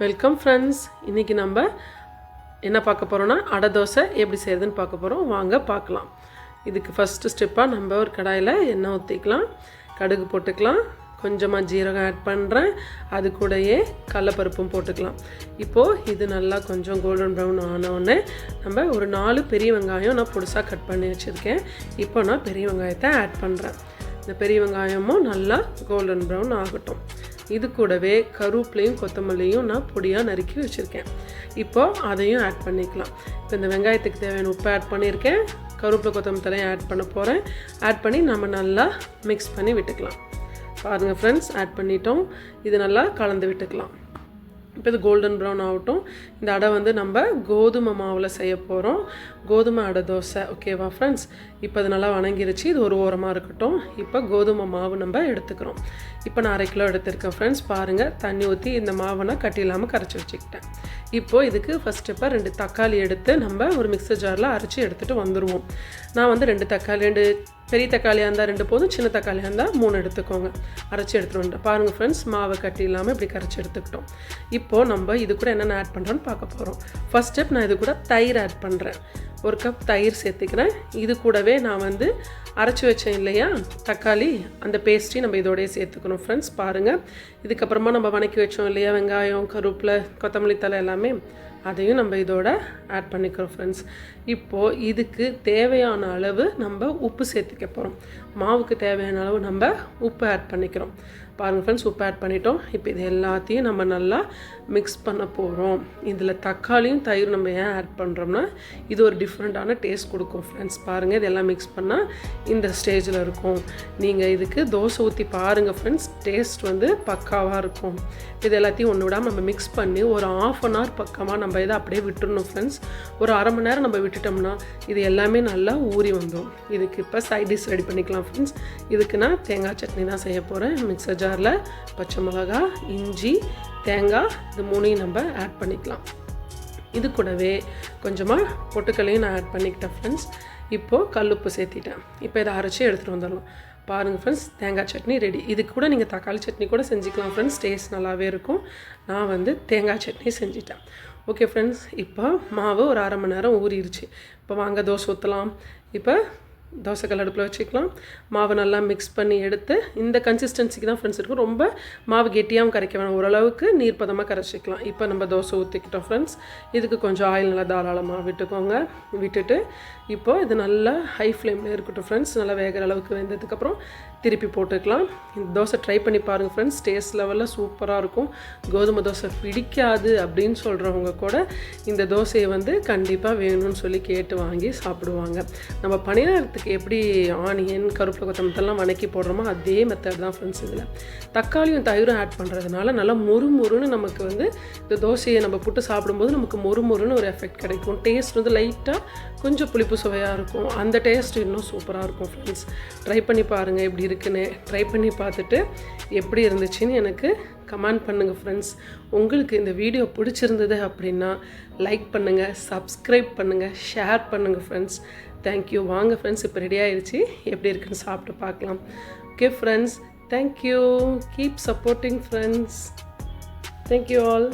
Welcome friends இன்றைக்கி நம்ம என்ன பார்க்க போகிறோன்னா அடை தோசை எப்படி செய்யறதுன்னு பார்க்க போகிறோம் வாங்க பார்க்கலாம். இதுக்கு ஃபஸ்ட்டு ஸ்டெப்பாக நம்ம ஒரு கடாயில் எண்ணெய் ஊற்றிக்கலாம் கடுகு போட்டுக்கலாம். கொஞ்சமாக ஜீரகம் ஆட் பண்ணுறேன் அது கூடயே கடலப்பருப்பும் போட்டுக்கலாம். இப்போது இது நல்லா கொஞ்சம் கோல்டன் ப்ரௌன் ஆனவுடனே நம்ம ஒரு நாலு பெரிய வெங்காயம் நான் பொடிசாக கட் பண்ணி வச்சுருக்கேன். இப்போ நான் பெரிய வெங்காயத்தை ஆட் பண்ணுறேன் இந்த பெரிய வெங்காயமும் நல்லா கோல்டன் ப்ரௌன் ஆகட்டும். இது கூடவே கருவேப்பிலையும் கொத்தமல்லியும் நான் பொடியாக நறுக்கி வச்சுருக்கேன். இப்போது அதையும் ஆட் பண்ணிக்கலாம். இப்போ இந்த வெங்காயத்துக்கு தேவையான உப்பு ஆட் பண்ணியிருக்கேன். கருவேப்பிலை கொத்தமல்லியும் ஆட் பண்ண போகிறேன் ஆட் பண்ணி நம்ம நல்லா மிக்ஸ் பண்ணி விட்டுக்கலாம். பாருங்கள் ஃப்ரெண்ட்ஸ் ஆட் பண்ணிட்டோம். இது நல்லா கலந்து விட்டுக்கலாம். இப்போ இது கோல்டன் ப்ரௌன் ஆகட்டும். இந்த அடை வந்து நம்ம கோதுமை மாவில் செய்ய போகிறோம் கோதுமை அடை தோசை ஓகேவா ஃப்ரெண்ட்ஸ் இப்போ அது நல்லா வணங்கிருச்சு. இது ஒரு ஓரமாக இருக்கட்டும். இப்போ கோதுமை மாவு நம்ம எடுத்துக்கிறோம். இப்போ நான் அரை கிலோ எடுத்திருக்கேன் ஃப்ரெண்ட்ஸ் பாருங்கள் தண்ணி ஊற்றி இந்த மாவை நான் கட்டி இல்லாமல் கரைச்சி வச்சுக்கிட்டேன். இப்போது இதுக்கு ஃபஸ்ட் இப்போ ரெண்டு தக்காளி எடுத்து நம்ம ஒரு மிக்சர் ஜாரில் அரைச்சி எடுத்துகிட்டு வந்துடுவோம் நான் வந்து ரெண்டு தக்காளி ரெண்டு பெரிய தக்காளியாக இருந்தால் ரெண்டு போதும் சின்ன தக்காளியாக இருந்தால் மூணு எடுத்துக்கோங்க. அரைச்சி எடுத்துகிட்டு வந்துட்டோம். பாருங்கள் ஃப்ரெண்ட்ஸ் மாவை கட்டி இல்லாமல் இப்படி கரைச்சி எடுத்துக்கிட்டோம். இப்போது நம்ம இது கூட என்னென்ன ஆட் பண்ணுறோன்னு பார்க்க போகிறோம் ஃபஸ்ட் ஸ்டெப் நான் இது கூட தயிர் ஆட் பண்ணுறேன் ஒரு கப் தயிர் சேர்த்துக்கிறேன். இது கூடவே நான் வந்து அரைச்சி வச்சேன் இல்லையா தக்காளி அந்த பேஸ்ட்ரி நம்ம இதோடய சேர்த்துக்கணும் ஃப்ரெண்ட்ஸ் பாருங்கள் இதுக்கப்புறமா நம்ம வணக்கி வச்சோம் இல்லையா வெங்காயம் கருவேப்பிலை கொத்தமல்லி தலை எல்லாமே. அதையும் நம்ம இதோட ஆட் பண்ணிக்கிறோம் ஃப்ரெண்ட்ஸ் இப்போது இதுக்கு தேவையான அளவு நம்ம உப்பு சேர்த்துக்க போகிறோம் மாவுக்கு தேவையான அளவு நம்ம உப்பு ஆட் பண்ணிக்கிறோம். பாருங்கள் ஃப்ரெண்ட்ஸ் உப்பு ஆட் பண்ணிட்டோம். இப்போ இது எல்லாத்தையும் நம்ம நல்லா மிக்ஸ் பண்ண போகிறோம் இதில் தக்காளியும் தயிர் நம்ம ஏன் ஆட் பண்ணுறோம்னா இது ஒரு டிஃப்ரெண்ட்டான டேஸ்ட் கொடுக்கும் ஃப்ரெண்ட்ஸ் பாருங்கள் இதெல்லாம் மிக்ஸ் பண்ணால் இந்த ஸ்டேஜில் இருக்கும். நீங்கள் இதுக்கு தோசை ஊற்றி பாருங்கள் ஃப்ரெண்ட்ஸ் டேஸ்ட் வந்து பக்காவாக இருக்கும். இது எல்லாத்தையும் ஒன்று விடாமல் நம்ம மிக்ஸ் பண்ணி ஒரு ஆஃப் அன் ஹவர் பக்கமாக நம்ம இதை அப்படியே விட்டுடணும் ஃப்ரெண்ட்ஸ் ஒரு அரை மணி நேரம் நம்ம விட்டுட்டோம்னா இது எல்லாமே நல்லா ஊறி வந்துடும் இதுக்கு இப்போ சைட் டிஷ் ரெடி பண்ணிக்கலாம் ஃப்ரெண்ட்ஸ் இதுக்கு நான் தேங்காய் சட்னி தான் செய்ய போகிறேன் மிக்சர் ஜாரில் பச்சை மிளகா இஞ்சி தேங்காய் இது மூணையும் நம்ம ஆட் பண்ணிக்கலாம். இது கூடவே கொஞ்சமாக பொட்டுக்கல்லையும் நான் ஆட் பண்ணிக்கிட்டேன் ஃப்ரெண்ட்ஸ் இப்போது கல்லுப்பு சேர்த்திட்டேன். இப்போ இதை அரைச்சி எடுத்துகிட்டு வந்துடலாம். பாருங்கள் ஃப்ரெண்ட்ஸ் தேங்காய் சட்னி ரெடி இது கூட நீங்கள் தக்காளி சட்னி கூட செஞ்சுக்கலாம் ஃப்ரெண்ட்ஸ் டேஸ்ட் நல்லாவே இருக்கும். நான் வந்து தேங்காய் சட்னி செஞ்சிட்டேன். ஓகே ஃப்ரெண்ட்ஸ் இப்போ மாவு ஒரு அரை மணி நேரம் ஊறிடுச்சு. இப்போ வாங்க தோசை ஊற்றலாம் இப்போ தோசைக்கல் அடுப்பில் வச்சுக்கலாம். மாவை நல்லா மிக்ஸ் பண்ணி எடுத்து இந்த கன்சிஸ்டன்சிக்கு தான் ஃப்ரெண்ட்ஸ் இருக்கும். ரொம்ப மாவு கெட்டியாகவும் கரைக்க வேணும். ஓரளவுக்கு நீர் பதமாக கரைச்சிக்கலாம். இப்போ நம்ம தோசை ஊற்றிக்கிட்டோம் ஃப்ரெண்ட்ஸ் இதுக்கு கொஞ்சம் ஆயில் நல்லா தாராளமாக விட்டுக்கோங்க. விட்டுட்டு இப்போது இது நல்லா ஹை ஃப்ளேமில் இருக்கட்டும் ஃப்ரெண்ட்ஸ் நல்லா வேகிற அளவுக்கு வெந்ததுக்கப்புறம் திருப்பி போட்டுக்கலாம். இந்த தோசை ட்ரை பண்ணி பாருங்கள் ஃப்ரெண்ட்ஸ் டேஸ்ட் லெவலில் சூப்பராக இருக்கும். கோதுமை தோசை பிடிக்காது அப்படின்னு சொல்கிறவங்க கூட இந்த தோசையை வந்து கண்டிப்பாக வேணும்னு சொல்லி கேட்டு வாங்கி சாப்பிடுவாங்க. நம்ம பணியாரத்துக்கு எப்படி ஆனியன் கருவேப்பிலை கொத்தமத்தெல்லாம் வணக்கி போடுறோமோ அதே மெத்தட் தான் ஃப்ரெண்ட்ஸ் இதில். தக்காளியும் தயிரும் ஆட் பண்ணுறதுனால நல்லா மொறு மொறுன்னு நமக்கு வந்து இந்த தோசையை நம்ம புட்டு சாப்பிடும்போது நமக்கு மொறு மொறுன்னு ஒரு எஃபெக்ட் கிடைக்கும். டேஸ்ட் வந்து லைட்டாக கொஞ்சம் புளிப்பு சுவையாக இருக்கும். அந்த டேஸ்ட் இன்னும் சூப்பராக இருக்கும் ஃப்ரெண்ட்ஸ் ட்ரை பண்ணி பாருங்கள் எப்படி இருக்குன்னு. ட்ரை பண்ணி பார்த்துட்டு எப்படி இருந்துச்சுன்னு எனக்கு கமெண்ட் பண்ணுங்கள் ஃப்ரெண்ட்ஸ் உங்களுக்கு இந்த வீடியோ பிடிச்சிருந்தது அப்படின்னா லைக் பண்ணுங்கள் சப்ஸ்கிரைப் பண்ணுங்கள் ஷேர் பண்ணுங்கள் ஃப்ரெண்ட்ஸ் தேங்க்யூ வாங்க ஃப்ரெண்ட்ஸ் இப்போ ரெடி ஆயிடுச்சு எப்படி இருக்குன்னு சாப்பிட்டு பார்க்கலாம். Okay friends thank you keep supporting friends thank you all